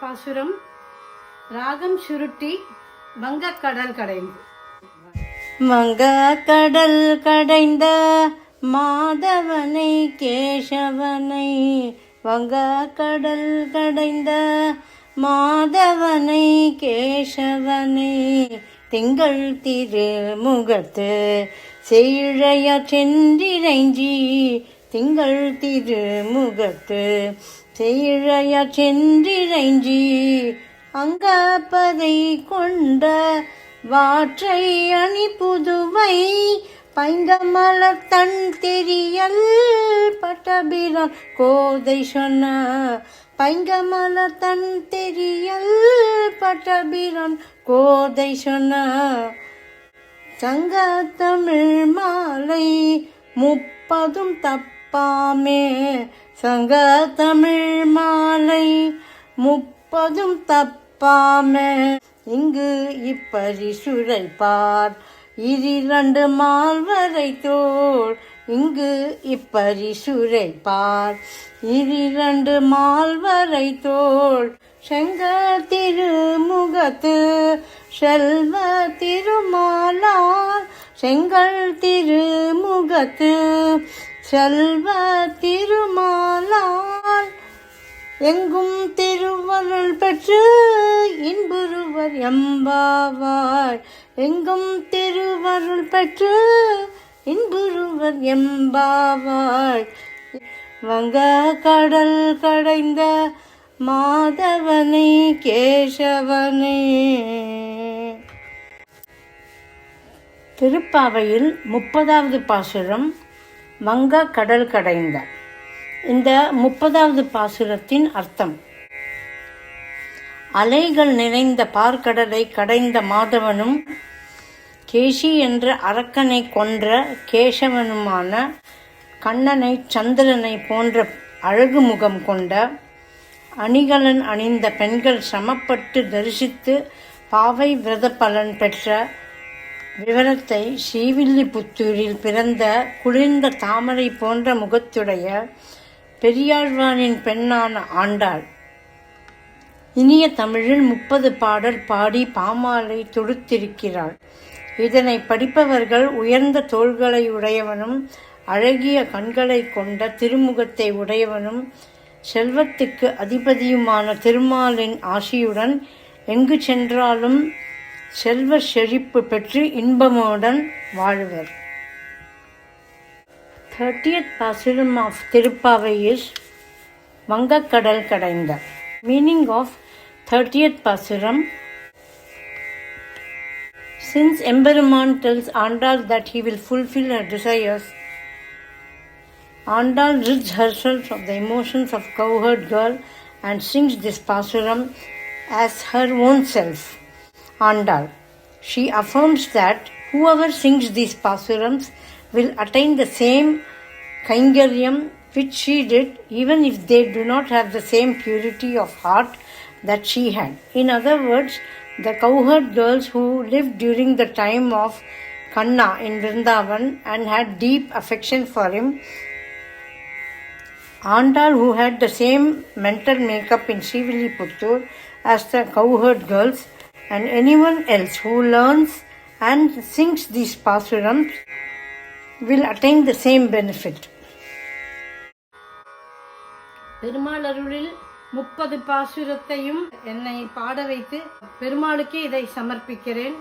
பாசுரம் ராகம் சுருட்டி வங்கக்கடல் கடைந்து. மங்க கடல் கடைந்த மாதவனை கேசவனை. வங்க கடல் கடைந்த மாதவனை கேசவனை. திங்கள் திருமுகத்து செய்ழைய சென்றிரைஞ்சி திங்கள் திருமுகத்து செய்ழைய சென்றிறைஞ்சி அங்கப்பதை கொண்ட வாற்றை அணி புதுவை பைந்தமலர் தன் தெரியல் பட்டபிரான் கோதை சொன்ன பைங்கமலர் தன் தெரியல் பட்டபிரான் கோதை சொன்ன சங்க தமிழ் மாலை முப்பதும் தப்பாமே சங்க தமிழ் மாலை முப்பதும் தப்பாம. இங்கு இப்பரிசுரை பார் இரிரண்டு மால்வரை தோல் இங்கு இப்பரிசுரை பார் இரிரண்டு மால்வரை தோல் செங்க திருமுகத்து செல்வ திருமாலார் செங்கல் திருமுகத்து செல்வ திருமாலால் எங்கும் திருவருள் பெற்று இன்புருவர் எம்பாவாய். எங்கும் திருவருள் பெற்று இன்புருவர் எம்பாவாய். வங்க கடல் கடைந்த மாதவனை கேசவனே. திருப்பாவையில் முப்பதாவது பாசுரம் வங்க கடல் கடைந்த இந்த முப்பதாவது பாசுரத்தின் அர்த்தம். அலைகள் நிறைந்த பார்க்கடலை கடைந்த மாதவனும் கேசி என்ற அரக்கனை கொன்ற கேசவனுமான கண்ணனை சந்திரனை போன்ற அழகு முகம் கொண்ட அணிகலன் அணிந்த பெண்கள் சமப்பட்டு தரிசித்து பாவை விரத பலன் பெற்ற விவரத்தை ஸ்ரீவில்லிபுத்தூரில் பிறந்த குளிர்ந்த தாமரை போன்ற முகத்துடைய பெரியாழ்வானின் பெண்ணான ஆண்டாள். இனிய தமிழில் முப்பது பாடல் பாடி பாமாலை தொடுத்திருக்கிறாள். இதனை படிப்பவர்கள் உயர்ந்த தோள்களை உடையவனும் அழகிய கண்களை கொண்ட திருமுகத்தை உடையவனும் செல்வத்துக்கு அதிபதியுமான திருமாலின் ஆசியுடன் எங்கு சென்றாலும் செல்வ செழிப்பு பெற்று இன்பமுடன் வாழ்வர் thirtieth pasuram of Thiruppavai is வங்கக்கடல் கடைந்த meaning of thirtieth pasuram Since Emberuman tells Andal that he will fulfill her desires, Andal rids herself of the emotions of cowherd girl and sings this pasuram as her own self. Andal. She affirms that whoever sings these pasurams will attain the same kaingaryam which she did, even if they do not have the same purity of heart that she had. In other words, the cowherd girls who lived during the time of Kanna in Vrindavan and had deep affection for him Andal, who had the same mental makeup in Sriviliputtur as the cowherd girls, and anyone else who learns and sings these pasurams will attain the same benefit. Perumal அருளில் முப்பது பாசுரத்தையும் என்னை பாட வைத்து பெருமாளுக்கே இதை சமர்ப்பிக்கிறேன்